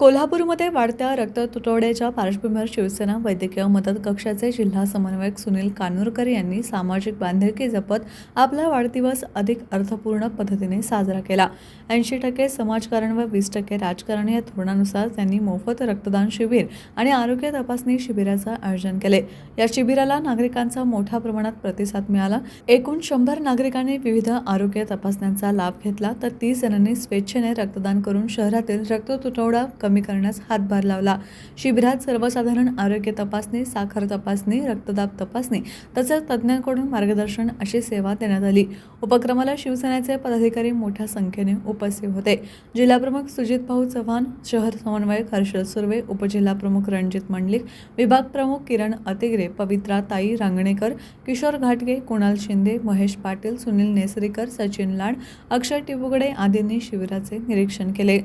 कोल्हापूरमध्ये वाढत्या रक्ततुटवड्याच्या पार्श्वभूमीवर शिवसेना वैद्यकीय मदत कक्षाचे जिल्हा समन्वयक सुनील कानूरकर यांनी सामाजिक बांधिलकी जपत आपला वाढदिवस अधिक अर्थपूर्ण पद्धतीने साजरा केला. ऐंशी टक्के समाजकारण व वीस टक्के राजकारण या धोरणानुसार त्यांनी मोफत रक्तदान शिबिर आणि आरोग्य तपासणी शिबिराचं आयोजन केले. या शिबिराला नागरिकांचा मोठ्या प्रमाणात प्रतिसाद मिळाला. एकूण शंभर नागरिकांनी विविध आरोग्य तपासण्यांचा लाभ घेतला तर तीस जणांनी स्वेच्छेने रक्तदान करून शहरातील रक्ततुटवडा कमी करण्यास हातभार लावला. शिबिरात सर्वसाधारण आरोग्य तपासणी साखर तपासणी रक्तदाब तपासणी तसेच तज्ज्ञांकडून मार्गदर्शन अशी सेवा देण्यात आली. उपक्रमाला शिवसेनेचे पदाधिकारी मोठ्या संख्येने उपस्थित होते. जिल्हाप्रमुख सुजित भाऊ चव्हाण शहर समन्वयक हर्षल सुर्वे उपजिल्हाप्रमुख रणजित मंडलिक विभाग प्रमुख किरण अतिग्रे पवित्रा ताई रांगणेकर किशोर घाटगे कुणाल शिंदे महेश पाटील सुनील नेसरीकर सचिन लाड अक्षय टिबुगडे आदींनी शिबिराचे निरीक्षण केले.